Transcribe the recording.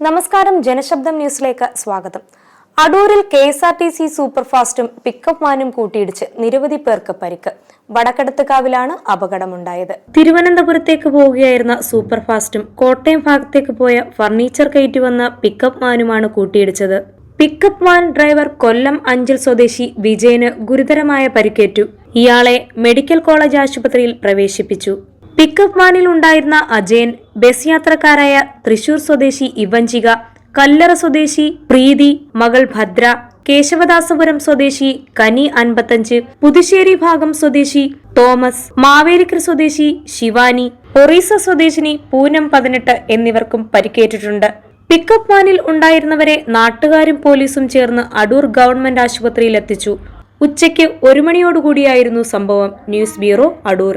നമസ്കാരം ജനശബ്ദം ന്യൂസിലേക്ക് സ്വാഗതം. അടൂരിൽ K S R T C സൂപ്പർഫാസ്റ്റും pickup വാനും കൂട്ടിയിടിച്ച് നിരവധി പേർക്ക് പരിക്ക്. വടക്കടത്തുകാവിലാണ് അപകടമുണ്ടായത്. തിരുവനന്തപുരത്തേക്ക് പോവുകയായിരുന്ന സൂപ്പർഫാസ്റ്റും കോട്ടയം ഭാഗത്തേക്ക് പോയ ഫർണിച്ചർ കയറ്റി വന്ന പിക്കപ്പ് വാനുമാണ് കൂട്ടിയിടിച്ചത്. Pickup van driver Kollam Anchal സ്വദേശി വിജയന് ഗുരുതരമായ പരിക്കേറ്റു. ഇയാളെ മെഡിക്കൽ കോളേജ് ആശുപത്രിയിൽ പ്രവേശിപ്പിച്ചു. പിക്കപ്പ് വാനിൽ ഉണ്ടായിരുന്ന അജയൻ ബസ് യാത്രക്കാരായ തൃശൂർ സ്വദേശി ഇവഞ്ചിക കല്ലറ സ്വദേശി പ്രീതി മകൾ ഭദ്ര കേശവദാസപുരം സ്വദേശി കനി അൻപത്തഞ്ച് പുതുശ്ശേരി ഭാഗം സ്വദേശി തോമസ് മാവേലിക്കര സ്വദേശി ശിവാനി ഒറീസ സ്വദേശിനി പൂനം പതിനെട്ട് എന്നിവർക്കും പരിക്കേറ്റിട്ടുണ്ട്. പിക്കപ്പ് വാനിൽ ഉണ്ടായിരുന്നവരെ നാട്ടുകാരും പോലീസും ചേർന്ന് അടൂർ ഗവൺമെന്റ് ആശുപത്രിയിൽ എത്തിച്ചു. ഉച്ചയ്ക്ക് ഒരു മണിയോടുകൂടിയായിരുന്നു സംഭവം. News bureau Adoor.